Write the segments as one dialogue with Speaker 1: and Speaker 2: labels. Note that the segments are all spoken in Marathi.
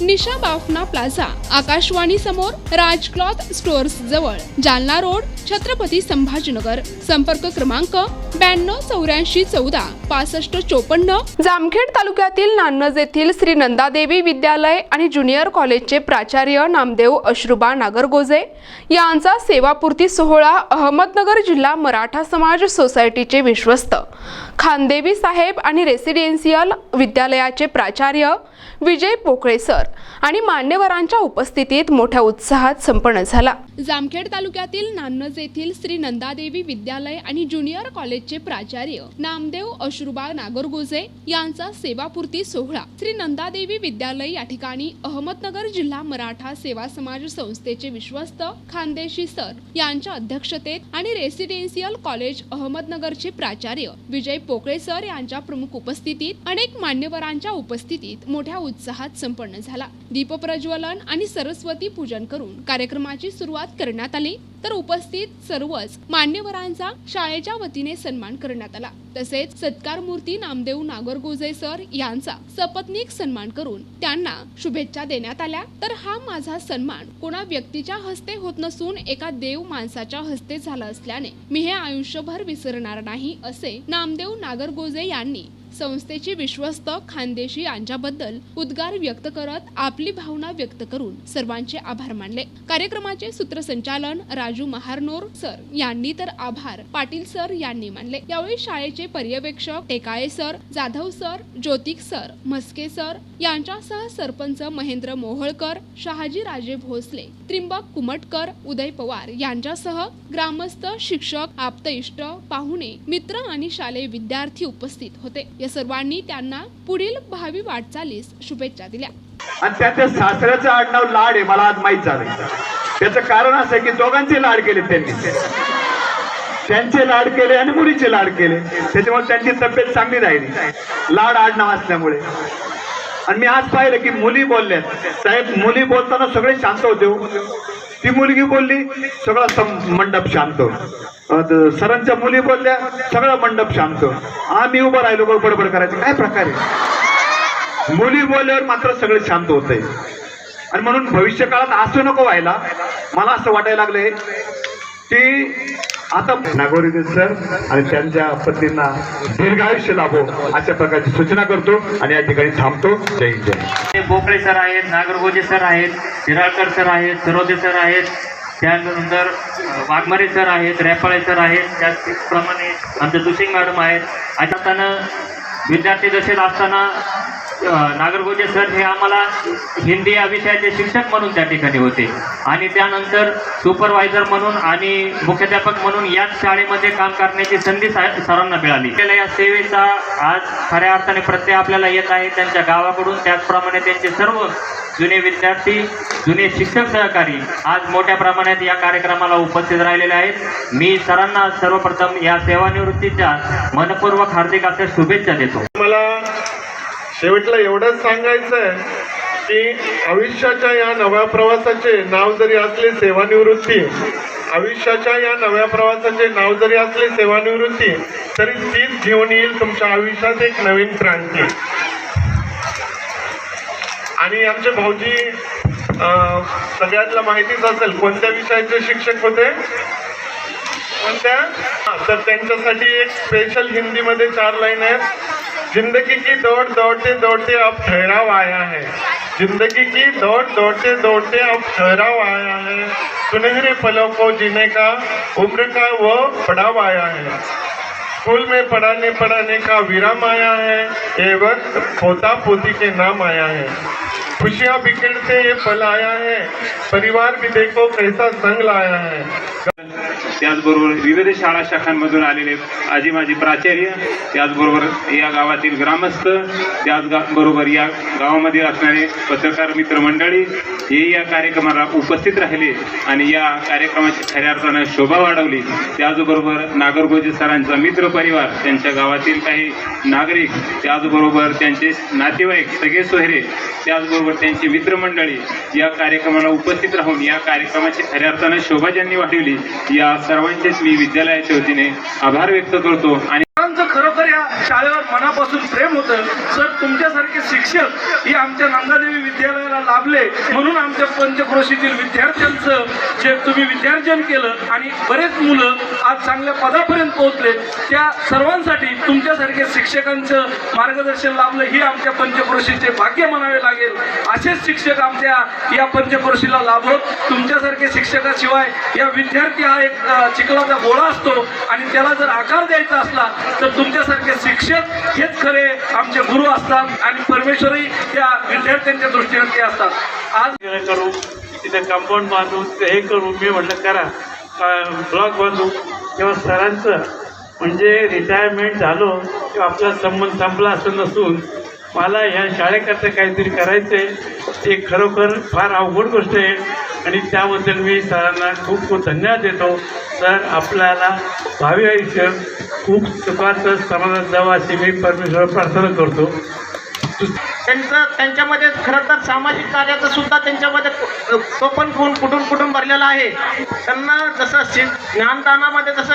Speaker 1: निशा बाफना प्लाझा आकाशवाणी समोर राज क्लॉथ स्टोअर्स जवळ जालना रोड छत्रपती संभाजीनगर. संपर्क क्रमांक ब्याण्णव चौऱ्याऐंशी चौदा पासष्ट चोपन्न. जामखेड तालुक्यातील नान्नज येथील श्री नंदादेवी विद्यालय आणि ज्युनियर कॉलेजचे प्राचार्य नामदेव अश्रुबा नागरगोजे यांचा सेवापूर्ती सोहळा अहमदनगर जिल्हा मराठा समाज सोसायटीचे विश्वस्त. खानदेवी साहेब आणि रेसिडेन्शियल विद्यालयाचे प्राचार्य विजय पोकळे सर आणि मान्यवरांच्या उपस्थितीत मोठ्या उत्साहात संपन्न झाला. जामखेड तालुक्यातील नान्नज येथील श्री नंदादेवी विद्यालय आणि ज्युनियर कॉलेजचे प्राचार्य नामदेव अश्रुबा नागरगोजे यांचा सेवापूर्ती सोहळा. श्री नंदादेवी विद्यालय या ठिकाणी अहमदनगर जिल्हा मराठा सेवा समाज संस्थेचे विश्वस्त खानदेशी सर यांच्या अध्यक्षतेत आणि रेसिडेन्शियल कॉलेज अहमदनगरचे प्राचार्य विजय पोकळे सर यांच्या प्रमुख उपस्थितीत अनेक मान्यवरांच्या उपस्थितीत मोठ्या उत्साहात संपन्न झाला. दीपप्रज्वलन आणि सरस्वती पूजन करून कार्यक्रमाची सुरुवात करण्यात आली. तर उपस्थित सर्वच मान्यवरांचा शाळेच्या वतीने सन्मान करण्यात आला. तसेच सत्कार मूर्ती नामदेव नागरगोजे सर यांचा सपत्नीक सन्मान करून त्यांना शुभेच्छा देण्यात आल्या. तर हा माझा सन्मान कोणा व्यक्तीच्या हस्ते होत नसून एका देव माणसाच्या हस्ते झाला असल्याने मी हे आयुष्यभर विसरणार नाही असे नामदेव नागरगोजे यांनी संस्थेचे विश्वस्त खानदेशी यांच्याबद्दल उद्गार व्यक्त करत आपली भावना व्यक्त करून सर्वांचे आभार मानले. कार्यक्रमाचे सूत्रसंचालन राजू महारनोर सर यांनी तर आभार पाटील सर यांनी मानले. यावेळी शाळेचे पर्यवेक्षक Tekale sir Jadhav sir Jyotik sir Mhaske sir यांच्यासह सरपंच महेंद्र मोहोळकर शहाजी राजे भोसले त्रिंबक कुमटकर उदय पवार यांच्यासह ग्रामस्थ शिक्षक आप्त इष्ट पाहुणे मित्र आणि शालेय विद्यार्थी उपस्थित होते. या सर्वांनी त्यांना पुढील भावी वाटचालीस शुभेच्छा दिल्या.
Speaker 2: आणि त्याच्या सासऱ्याचं आडनाव लाड आहे मला आज माहीत झालं त्याचं कारण असं आहे की दोघांचे लाड केले त्यांनी. त्यांचे लाड केले आणि मुलीचे लाड केले. त्याच्यामुळे त्यांची तब्येत चांगली राहिली. लाड आडनाव असल्यामुळे. आणि मी आज पाहिलं की मुली बोलल्यात. साहेब मुली बोलताना सगळे शांत होते हो. ती मुलगी बोलली सगळा सम- मंडप शांत. सरांच्या मुली बोलल्या सगळा मंडप शांत. आम्ही उभं राहिलो बडबड करायचं. काय प्रकार आहे? मुली बोलल्यावर मात्र सगळे शांत होत. आणि म्हणून भविष्य काळात असं नको व्हायला. मला असं वाटायला लागलंय की आता नागोरी सर आणि त्यांच्या पत्नींना दीर्घायुष्य लाभो अशा प्रकारची सूचना करतो आणि या ठिकाणी थांबतो. जय जय
Speaker 3: ते बोकळे सर आहेत नागरगोजे सर आहेत शिराळकर सर आहेत सरोदे सर आहेत त्यानंतर वाघमारे सर आहेत रेपाळे सर आहेत त्याचप्रमाणे आमचे दुसिंग मॅडम आहेत. अशा विद्यार्थी दशेत असताना नागरगोजे सर हे आम्हाला हिंदी या विषयाचे शिक्षक म्हणून त्या ठिकाणी होते. आणि त्यानंतर सुपरवायझर म्हणून आणि मुख्याध्यापक म्हणून याच शाळेमध्ये काम करण्याची संधी सा- सरांना मिळाली. आपल्याला या सेवेचा आज खऱ्या अर्थाने प्रत्यय आपल्याला येत आहे त्यांच्या गावाकडून. त्याचप्रमाणे त्यांचे सर्व जुने विद्यार्थी जुने शिक्षक सहकारी आज मोठ्या प्रमाणात या कार्यक्रमाला उपस्थित राहिलेले आहेत. मी सरांना सर्वप्रथम या सेवानिवृत्तीच्या मनपूर्वक हार्दिक अशा शुभेच्छा देतो.
Speaker 4: मला शेवटला एवढंच सांगायचं आहे की आयुष्याच्या या नव्या प्रवासाचे नाव जरी असले सेवानिवृत्ती आयुष्याच्या या नव्या प्रवासाचे नाव जरी असले सेवानिवृत्ती तरी तीच घेऊन येईल तुमच्या आयुष्यात एक नवीन क्रांती. आणि आमचे भाऊजी सगळ्यातला माहितीच असेल कोणत्या विषयाचे शिक्षक होते? कोणत्या? तर त्यांच्यासाठी एक स्पेशल हिंदीमध्ये चार लाईन आहेत. ज़िंदगी की दौड़ दौड़ते दौड़ते अब ठहराव आया है। ज़िंदगी की दौड़ दौड़ते दौड़ते अब ठहराव आया है। सुनहरे पलों को जीने का उम्र का वो पड़ाव आया है। स्कूल में पढ़ाने पढ़ाने का विराम आया है। ये वक्त पोता पोती के नाम आया है। खुशियाँ बिखेरते ये पल आया है। परिवार भी देखो कैसा संग लाया है।
Speaker 5: त्याचबरोबर विविध शाळा शाखांमधून आलेले आजी माजी प्राचार्य त्याचबरोबर या गावातील ग्रामस्थ त्याचबरोबर या गावामध्ये असणारे पत्रकार मित्रमंडळी हे या कार्यक्रमाला उपस्थित राहिले आणि या कार्यक्रमाची खऱ्या अर्थानं शोभा वाढवली. त्याचबरोबर नागरगोजे सरांचा मित्र परिवार त्यांच्या गावातील काही नागरिक त्याचबरोबर त्यांचे नातेवाईक सगळे सोहरे त्याचबरोबर त्यांची मित्रमंडळी या कार्यक्रमाला उपस्थित राहून या कार्यक्रमाची खऱ्या अर्थानं शोभा ज्यांनी वाढवली. या सर्वांचेच मी विद्यालयाच्या वतीने आभार व्यक्त करतो आणि
Speaker 6: खरोखर या शाळेवर मनापासून प्रेम होतं. सर तुमच्यासारखे शिक्षक हे आमच्या नंदादेवी विद्यालयाला लाभले. म्हणून आमच्या पंचक्रोशीतील विद्यार्थ्यांचं जे तुम्ही विद्यार्जन केलं आणि बरेच मुलं आज चांगल्या पदापर्यंत पोहोचले त्या सर्वांसाठी तुमच्यासारखे शिक्षकांचं मार्गदर्शन लाभलं ही आमच्या पंचक्रोशीचे भाग्य म्हणावे लागेल. असेच शिक्षक आमच्या या पंचक्रोशीला लाभत. तुमच्यासारखे शिक्षकाशिवाय या विद्यार्थी हा एक चिखलाचा गोळा असतो आणि त्याला जर आकार द्यायचा असला तर तुमच्यासारखे शिक्षक हेच खरे आमचे गुरु असतात आणि परमेश्वरही त्या विद्यार्थ्यांच्या दृष्टीने ते असतात. आज
Speaker 7: करू तिथे कंपाऊंड बांधू हे करू मी म्हटलं करा. ब्लॉक बांधू? तेव्हा सरांचं म्हणजे रिटायरमेंट झालो किंवा आपला संबंध संपला असं नसून मला ह्या शाळेकरता काहीतरी करायचं आहे ते खरोखर फार अवघड गोष्ट आहे. आणि त्याबद्दल मी सरांना खूप खूप धन्यवाद देतो. सर आपल्याला भावी आयुष्य खूप सुखाचं समाधान जावं अशी मी परमेश्वर प्रार्थना करतो.
Speaker 8: त्यांचं त्यांच्यामध्ये खरं तर सामाजिक कार्याचं सुद्धा त्यांच्यामध्ये तो- पण गुण कुठून कुठून भरलेला आहे. त्यांना जसं शि- ज्ञानदानामध्ये जसं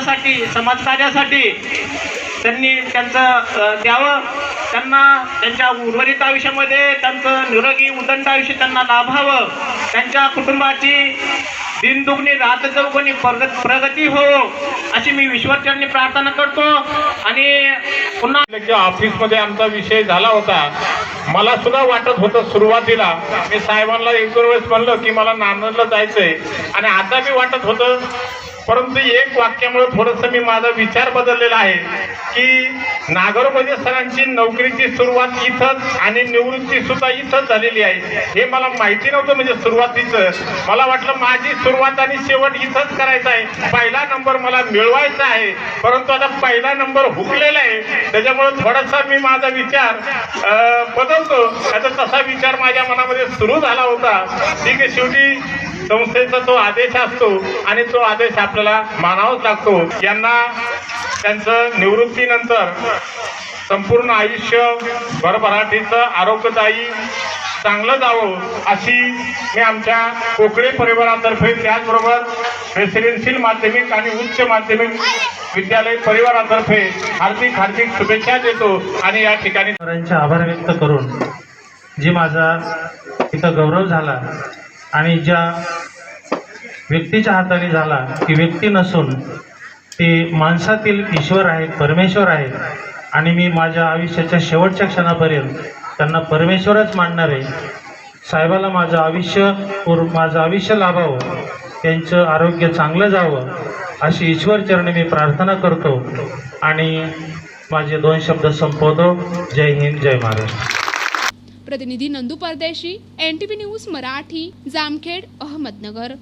Speaker 8: साठी समाजकार्यासाठी त्यांनी त्यांचं द्यावं. त्यांना त्यांच्या उर्वरित आयुष्यामध्ये त्यांचं निरोगी उदंड आयुष्य त्यांना लाभावं. त्यांच्या कुटुंबाची दिनदुगणी रात चौकणी प्रगत प्रगती हो अशी मी ईश्वरचरणी प्रार्थना करतो. आणि पुन्हा
Speaker 4: ऑफिसमध्ये आमचा विषय झाला होता. मला सुद्धा वाटत होतं सुरुवातीला मी साहेबांना एक दोन वेळेस म्हणलं की मला नांदेडला जायचंय. आणि आता मी वाटत होतं परंतु एक वाक्यामुळे थोडंसं मी माझा विचार बदललेला आहे की नागरमध्ये सरांची नोकरीची सुरुवात इथंच आणि निवृत्ती सुद्धा इथंच झालेली आहे. हे मला माहिती नव्हतं म्हणजे सुरुवातीचं. मला वाटलं माझी सुरुवात आणि शेवट इथंच करायचा आहे. पहिला नंबर मला मिळवायचा आहे. परंतु आता पहिला नंबर हुकलेला आहे. त्याच्यामुळे थोडासा मी माझा विचार बदलतो. आता तसा विचार माझ्या मनामध्ये सुरू झाला होता. ठीक आहे शेवटी संस्थेचा तो आदेश असतो आणि तो आदेश आपल्याला मानावाच लागतो. यांना त्यांचं निवृत्तीनंतर संपूर्ण आयुष्य भरभराटीचं आरोग्यदायी चांगलं जावं अशी मी आमच्या कोकळे परिवारातर्फे त्याचबरोबर रेसिडेन्शियल माध्यमिक आणि उच्च माध्यमिक विद्यालय परिवारातर्फे हार्दिक हार्दिक शुभेच्छा देतो आणि या ठिकाणी
Speaker 7: आभार व्यक्त करून जी माझा इथं गौरव झाला आणि ज्या व्यक्तीच्या हाताने झाला ती व्यक्ती नसून ते माणसातील ईश्वर आहेत परमेश्वर आहेत. आणि मी माझ्या आयुष्याच्या शेवटच्या क्षणापर्यंत त्यांना परमेश्वरच मानणार आहे. साहेबाला माझं आयुष्य पूर माझं आयुष्य लाभावं त्यांचं आरोग्य चांगलं जावं अशी ईश्वरचरणी मी प्रार्थना करतो. आणि माझे दोन शब्द संपवतो. जय हिंद जय महाराष्ट्र.
Speaker 1: प्रतिनिधी Nandu Pardeshi N T V news Marathi Jamkhed Ahmednagar.